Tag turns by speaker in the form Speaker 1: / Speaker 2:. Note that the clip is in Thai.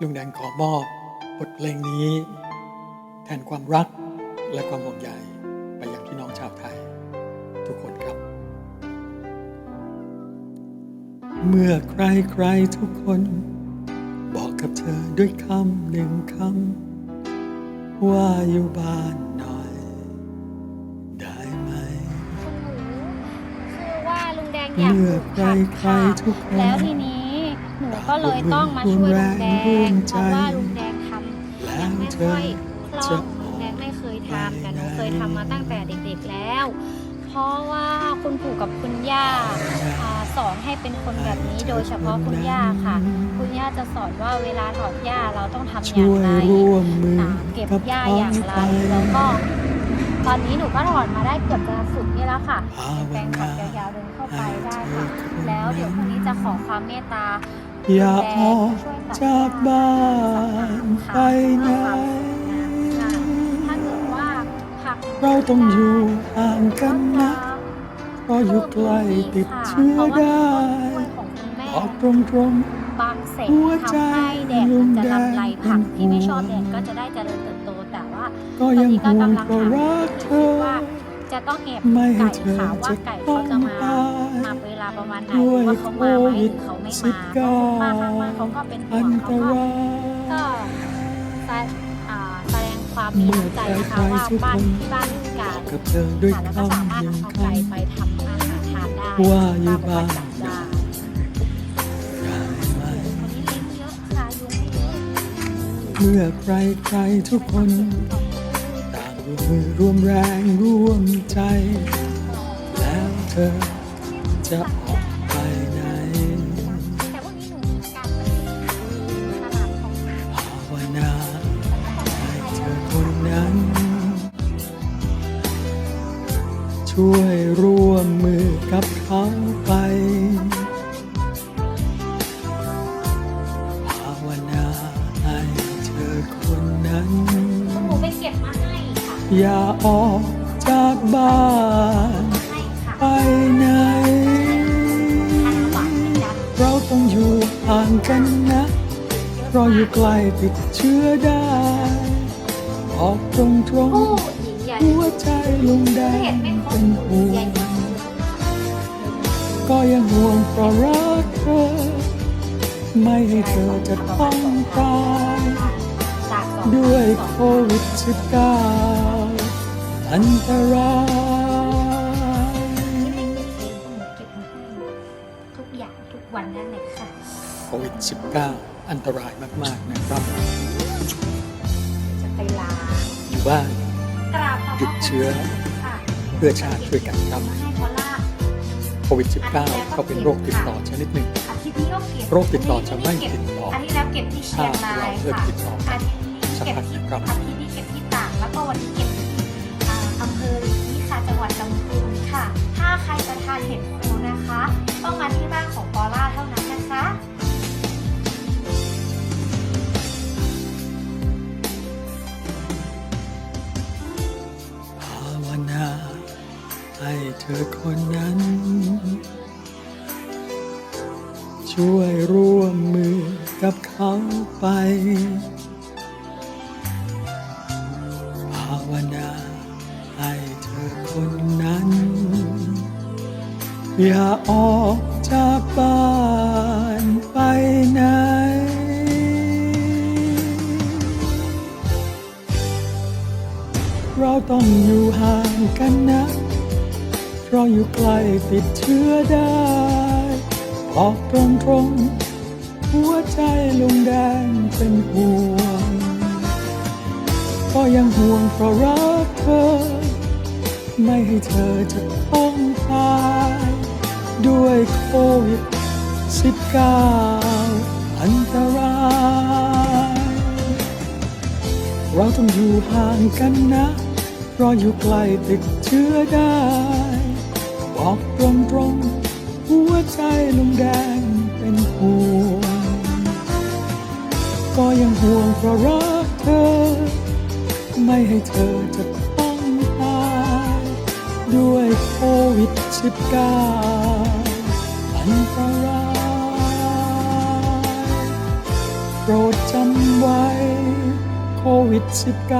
Speaker 1: ลุงแดงขอมอบบทเพลงนี้ แทนความรักและความห่วงใยไปยังพี่น้องชาวไทย ทุกคนครับ เมื่อใครใครๆทุกคน บอกกับเธอด้วยคำหนึ่งคำว่าอยู่บ้านหน่อย ได้ไหม
Speaker 2: คุณหนูคือว่าลุงแดงอยาก
Speaker 1: เมื่
Speaker 2: ป
Speaker 1: อ
Speaker 2: ลูก
Speaker 1: ใคร
Speaker 2: ผัก
Speaker 1: ใคร
Speaker 2: ค่ะ
Speaker 1: ทุกคน
Speaker 2: แล้วทีนี้ หนูก็เลยต้องมาช่วยลุงแดงเพราะว่าลุงแดงทำยังไม่ค่
Speaker 1: อ
Speaker 2: ยคล่องลุงแดงไม่เคยทำแต่หนูเคยทำมาตั้งแต่เด็กๆแล้ว เพราะว่าคุณปู่กับคุณย่าสอนให้เป็นคนแบบนี้โดยเฉพาะคุณย่าค่ะ คุณย่าจะสอนว่าเวลาถอดหญ้าเราต้องทำอย่างไรเก็บหญ้าอย่างไรแล้วก็ตอนนี้หนูก็ถอนมาได้เกือบจะสุดนี่แล้วค่ะแปลงผั
Speaker 1: นาก
Speaker 2: ยาวๆเดินเข้าไปได้ค่ะ แล้วเดี๋ยวพรุ่งนี้จะขอความเมตตา
Speaker 1: อย่าออกจากบ้านไปไหน
Speaker 2: ถ้าเกิดว่าผัก
Speaker 1: เราต้องอยู่ห่างกันนะเพราะอยู่ใกล้ติดเชื้อได้
Speaker 2: องคุณแม่
Speaker 1: บอกตรงๆ
Speaker 2: บางเศษ
Speaker 1: หัวใจ
Speaker 2: ทำให้แดดมันจะลำไรผักที่ไม่ชอบแดดก็จะได้เจริญเติบโตแต่ว่า
Speaker 1: ก็ยังห่วงเพราะรักเธอ
Speaker 2: ว่า จะต้องแอบ
Speaker 1: ไม่ให้
Speaker 2: ไก่
Speaker 1: เธอ
Speaker 2: ค่ะว่า
Speaker 1: จะ
Speaker 2: ไก่
Speaker 1: ต้
Speaker 2: เขา
Speaker 1: อง
Speaker 2: จะมา
Speaker 1: ตาย
Speaker 2: มาเวลาประมาณไหน
Speaker 1: ด้วย
Speaker 2: ว่าเขามาไหมห
Speaker 1: โควิ
Speaker 2: รือ
Speaker 1: ด
Speaker 2: เขาไม่
Speaker 1: สิ
Speaker 2: มา
Speaker 1: บเก้า
Speaker 2: ป้าข้างบ้านเขาก็เป็นห่
Speaker 1: อั
Speaker 2: วง
Speaker 1: นต
Speaker 2: เขาก็
Speaker 1: ราย
Speaker 2: ก็แสอ่าแสดงความมีน้ำใจนะคะว่าบ้านที่บ้านพิการ
Speaker 1: กับเธอด้วย
Speaker 2: ค่ะแล้วก็สา
Speaker 1: คำ
Speaker 2: มารถ
Speaker 1: หนึ่ง
Speaker 2: เอา
Speaker 1: ค
Speaker 2: ไก่ไปทำอาหารทานได้
Speaker 1: ว่าอยู่บ้าน
Speaker 2: ป้ก็จัดได้ำ
Speaker 1: ได้ไหม
Speaker 2: คนนี้เลี้ยงเยอะค่ะยุงไม่เยอะ
Speaker 1: เมื่อใครใครๆทุกคนต่าง ร่วมมือร่วมแรงร่วมใจ แล้วเธอจะออกไปไหน
Speaker 2: แต่พวกนี้หนูกลับไปตลาดของ
Speaker 1: ภาวนาให้เธอคนนั้น ช่วยร่วมมือกับเขาไปภาวนาให้เธอคนนั้น
Speaker 2: หนูไปเก็บมา
Speaker 1: อย่าออกจากบ้าน
Speaker 2: ให้ค่ะ
Speaker 1: ไปไหน
Speaker 2: ทานหวานไม่จัด
Speaker 1: เราต้องอยู่ห่างกันนะเพราะอยู่ใกล้ติดเชื้อได้บอกตรงตรง
Speaker 2: ผู้หญิงใหญ่
Speaker 1: ๆหัวใจลุงแด
Speaker 2: เห็
Speaker 1: ง
Speaker 2: นไม่ครบ
Speaker 1: เป็นห่ว
Speaker 2: ใหญ่
Speaker 1: งก็ยังห่วงเพราะรักเธอ ไม่ให้เธอจะต้องตาย
Speaker 2: สากสอง
Speaker 1: ด้วยโควิด -19 อันตราย
Speaker 2: ทุกอย่างทุกวันนั่นเลยค่ะ
Speaker 1: โควิด -19 อันตรายมาก ๆ นะครับ
Speaker 2: จะไปล้าง
Speaker 1: อยู่บ้าน
Speaker 2: กราบขอบพระ
Speaker 1: หยุดเชื้อ
Speaker 2: ค่ะ
Speaker 1: เพื่อชาติช่วยกันครับ
Speaker 2: มาให้เขาลาก
Speaker 1: โควิด -19 ก็เป็นโรคติดต่อชนิดหนึ่ง
Speaker 2: อาทิตย์นี้ก็เก็บ
Speaker 1: โรคติดต่อจะไม่ติดต่อ
Speaker 2: อาทิตย์แล้วเก็บที่เชี
Speaker 1: ถ้าย
Speaker 2: งราย
Speaker 1: เราเลิก
Speaker 2: ค่ะ
Speaker 1: ติดต่อกั
Speaker 2: อานทิตย์นี้
Speaker 1: สัก
Speaker 2: เก็บ
Speaker 1: พัก
Speaker 2: ที่
Speaker 1: นะครับ
Speaker 2: อาทิตย์นี้เก็บที่ตากแล้วก็วันนี้เก็บที่อ่า อำเภอลีค่ะจังหวัดลำพูนค่ะ ถ้าใครจะทานเห็ดโคนนะคะ ต้องมาที่บ้านของปอล่าเท่านั้นนะคะ
Speaker 1: ภาวนาให้เธอคนนั้น ช่วยร่วมมือกับเขาไป อย่าออกจากบ้านไปไหน เราต้องอยู่ห่างกันนะเพราะอยู่ใกล้ติดเชื้อได้บอกตรงตรงๆหัวใจลงแดงเป็นห่วง ก็ยังห่วงเพราะรักเธอ ไม่ให้เธอจะต้อ ด้วยโควิด 19 อันตราย เราต้องอยู่ห่างกันนะเพราะอยู่ใกล้ติดเชื้อได้ บอกตรงตรงๆ หัวใจลุงแดงเป็นห่วง ก็ยังห่วงเพราะรักเธอ ไม่ให้เธอจะต้องตาย ด้วยโควิด 19 집 가.